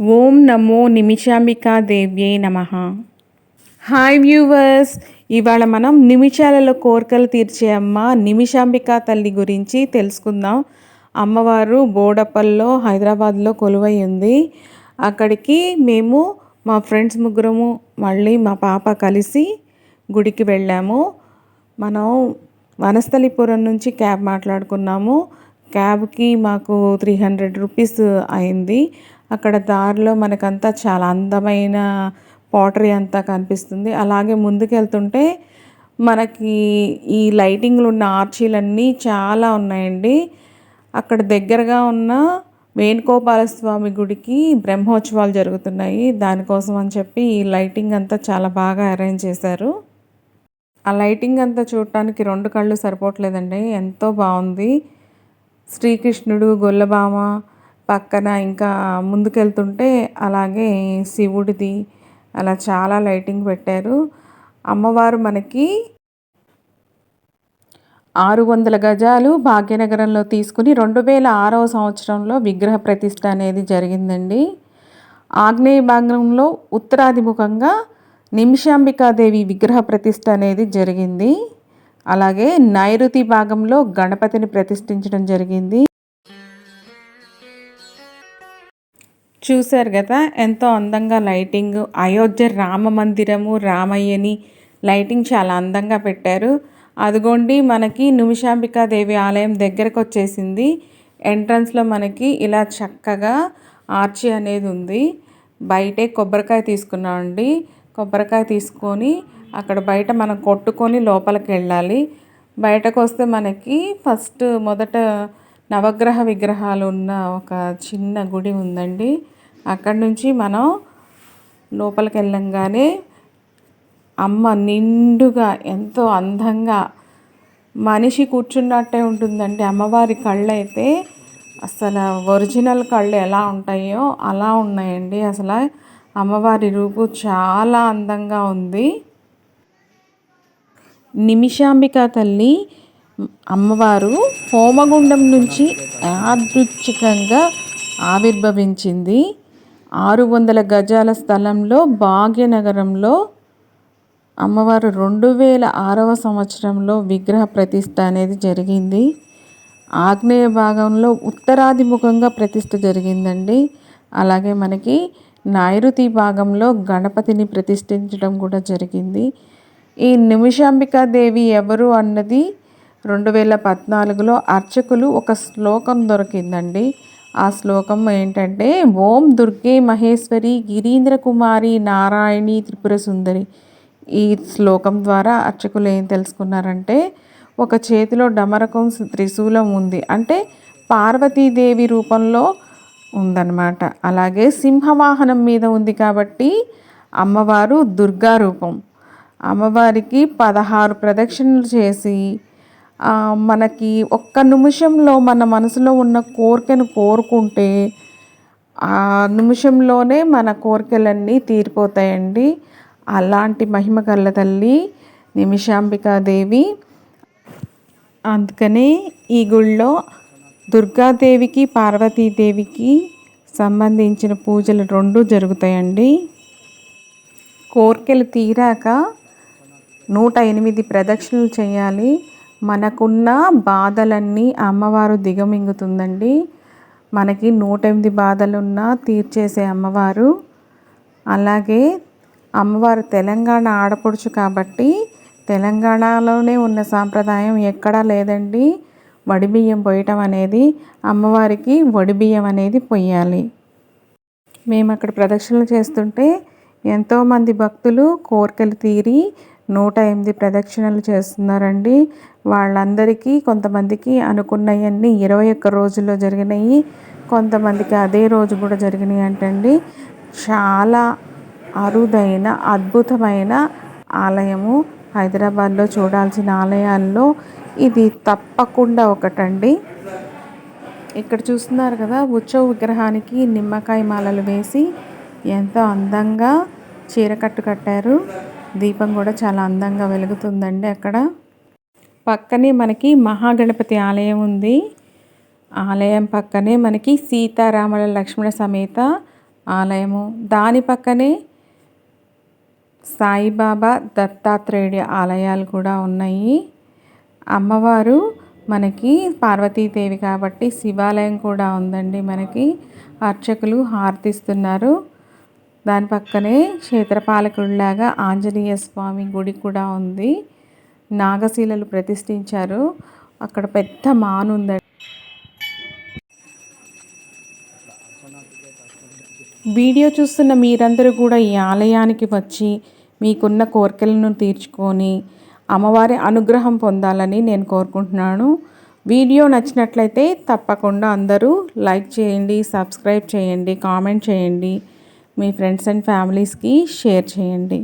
ఓం నమో నిమిషాంబికా దేవ్యే నమ. Hi viewers ఇవాళ మనం నిమిషాలలో కోరికలు తీర్చే అమ్మ నిమిషాంబికా తల్లి గురించి తెలుసుకుందాం. అమ్మవారు బోడపల్లో హైదరాబాద్లో కొలువై ఉంది. అక్కడికి మేము మా ఫ్రెండ్స్ ముగ్గురము మళ్ళీ మా పాప కలిసి గుడికి వెళ్ళాము. మనం వనస్థలిపురం నుంచి క్యాబ్ మాట్లాడుకున్నాము. క్యాబ్కి మాకు త్రీ హండ్రెడ్ రూపీస్ అయింది. అక్కడ దారిలో మనకంతా చాలా అందమైన పాటరీ అంతా కనిపిస్తుంది. అలాగే ముందుకెళ్తుంటే మనకి ఈ లైటింగ్లు ఉన్న ఆర్చీలన్నీ చాలా ఉన్నాయండి. అక్కడ దగ్గరగా ఉన్న వేణుగోపాల స్వామి గుడికి బ్రహ్మోత్సవాలు జరుగుతున్నాయి. దానికోసం అని చెప్పి ఈ లైటింగ్ అంతా చాలా బాగా అరేంజ్ చేశారు. ఆ లైటింగ్ అంతా చూడటానికి రెండు కళ్ళు సరిపోవట్లేదండి. ఎంతో బాగుంది. శ్రీకృష్ణుడు గొల్లభామ పక్కన ఇంకా ముందుకెళ్తుంటే అలాగే శివుడిది అలా చాలా లైటింగ్ పెట్టారు. అమ్మవారు మనకి ఆరు వందల గజాలు భాగ్యనగరంలో తీసుకుని రెండు వేల ఆరవ సంవత్సరంలో విగ్రహ ప్రతిష్ట అనేది జరిగిందండి. ఆగ్నేయ భాగంలో ఉత్తరాదిముఖంగా నిమిషాంబికాదేవి విగ్రహ ప్రతిష్ట అనేది జరిగింది. అలాగే నైరుతి భాగంలో గణపతిని ప్రతిష్ఠించడం జరిగింది. చూశారు కదా ఎంతో అందంగా లైటింగ్. అయోధ్య రామ మందిరము రామయ్యని లైటింగ్ చాలా అందంగా పెట్టారు. అదిగోండి మనకి నిమిషాంబికాదేవి ఆలయం దగ్గరకు వచ్చేసింది. ఎంట్రన్స్లో మనకి ఇలా చక్కగా ఆర్చి అనేది ఉంది. బయటే కొబ్బరికాయ తీసుకున్నామండి. కొబ్బరికాయ తీసుకొని అక్కడ బయట మనం కొట్టుకొని లోపలికి వెళ్ళాలి. బయటకు వస్తే మనకి ఫస్ట్ మొదట నవగ్రహ విగ్రహాలు ఉన్న ఒక చిన్న గుడి ఉందండి. అక్కడి నుంచి మనం లోపలికి వెళ్ళంగానే అమ్మ నిండుగా ఎంతో అందంగా మనిషి కూర్చున్నట్టే ఉంటుందండి. అమ్మవారి కళ్ళు అయితే అసలు ఒరిజినల్ కళ్ళు ఎలా ఉంటాయో అలా ఉన్నాయండి. అసలు అమ్మవారి రూపు చాలా అందంగా ఉంది. నిమిషాంబిక తల్లి అమ్మవారు హోమగుండం నుంచి యాదృచ్ఛికంగా ఆవిర్భవించింది. ఆరు వందల గజాల స్థలంలో భాగ్యనగరంలో అమ్మవారు రెండు వేల ఆరవ సంవత్సరంలో విగ్రహ ప్రతిష్ట అనేది జరిగింది. ఆగ్నేయ భాగంలో ఉత్తరాదిముఖంగా ప్రతిష్ట జరిగిందండి. అలాగే మనకి నైరుతి భాగంలో గణపతిని ప్రతిష్ఠించడం కూడా జరిగింది. ఈ నిమిషాంబికాదేవి ఎవరు అన్నది రెండు వేల పద్నాలుగులో అర్చకులు ఒక శ్లోకం దొరికిందండి. ఆ శ్లోకం ఏంటంటే ఓం దుర్గే మహేశ్వరి గిరీంద్ర కుమారి నారాయణి త్రిపుర సుందరి. ఈ శ్లోకం ద్వారా అర్చకులు ఏం తెలుసుకున్నారంటే ఒక చేతిలో డమరకం త్రిశూలం ఉంది. అంటే పార్వతీదేవి రూపంలో ఉందన్నమాట. అలాగే సింహవాహనం మీద ఉంది కాబట్టి అమ్మవారు దుర్గా రూపం. అమ్మవారికి పదహారు ప్రదక్షిణలు చేసి మనకి ఒక్క నిమిషంలో మన మనసులో ఉన్న కోరికను కోరుకుంటే ఆ నిమిషంలోనే మన కోరికలన్నీ తీరిపోతాయండి. అలాంటి మహిమ కళ్ళ తల్లి నిమిషాంబికాదేవి అందుకనే ఈ గుళ్ళో దుర్గాదేవికి పార్వతీదేవికి సంబంధించిన పూజలు రెండు జరుగుతాయండి. కోరికలు తీరాక నూట ఎనిమిది ప్రదక్షిణలు చేయాలి. మనకున్న బాధలన్నీ అమ్మవారు దిగమింగుతుందండి. మనకి నూట ఎనిమిది బాధలున్నా తీర్చేసే అమ్మవారు. అలాగే అమ్మవారు తెలంగాణ ఆడపడుచు కాబట్టి తెలంగాణలోనే ఉన్న సాంప్రదాయం ఎక్కడా లేదండి. వడిబియ్యం పోయటం అనేది అమ్మవారికి వడిబియ్యం అనేది పొయ్యాలి. మేము అక్కడ ప్రదక్షిణలు చేస్తుంటే ఎంతోమంది భక్తులు కోరికలు తీరి నూట ఎనిమిది ప్రదక్షిణలు చేస్తున్నారండి. వాళ్ళందరికీ కొంతమందికి అనుకున్నవన్నీ ఇరవై ఒక్క రోజుల్లో జరిగినాయి. కొంతమందికి అదే రోజు కూడా జరిగినాయి అంటండి. చాలా అరుదైన అద్భుతమైన ఆలయము హైదరాబాద్లో చూడాల్సిన ఆలయాల్లో. ఇది తప్పకుండా ఒకటండి. ఇక్కడ చూస్తున్నారు కదా ఉత్సవ విగ్రహానికి నిమ్మకాయ మాలలు వేసి ఎంతో అందంగా చీరకట్టు కట్టారు. దీపం కూడా చాలా అందంగా వెలుగుతుందండి అక్కడ. పక్కనే మనకి మహాగణపతి ఆలయం ఉంది. ఆలయం పక్కనే మనకి సీతారాముల లక్ష్మణ సమేత ఆలయము. దాని పక్కనే సాయిబాబా దత్తాత్రేయుడి ఆలయాలు కూడా ఉన్నాయి. అమ్మవారు మనకి పార్వతీదేవి కాబట్టి శివాలయం కూడా ఉందండి మనకి. అర్చకులు హారతిస్తున్నారు. దాని పక్కనే క్షేత్రపాలకుడిలాగా ఆంజనేయ స్వామి గుడి కూడా ఉంది. నాగశీలలు ప్రతిష్ఠించారు. అక్కడ పెద్ద మాను ఉందండి. వీడియో చూస్తున్న మీరందరూ కూడా ఈ ఆలయానికి వచ్చి మీకున్న కోరికలను తీర్చుకొని అమ్మవారి అనుగ్రహం పొందాలని నేను కోరుకుంటున్నాను. వీడియో నచ్చినట్లయితే తప్పకుండా అందరూ లైక్ చేయండి సబ్స్క్రైబ్ చేయండి కామెంట్ చేయండి. మీ ఫ్రెండ్స్ అండ్ ఫ్యామిలీస్కి షేర్ చేయండి.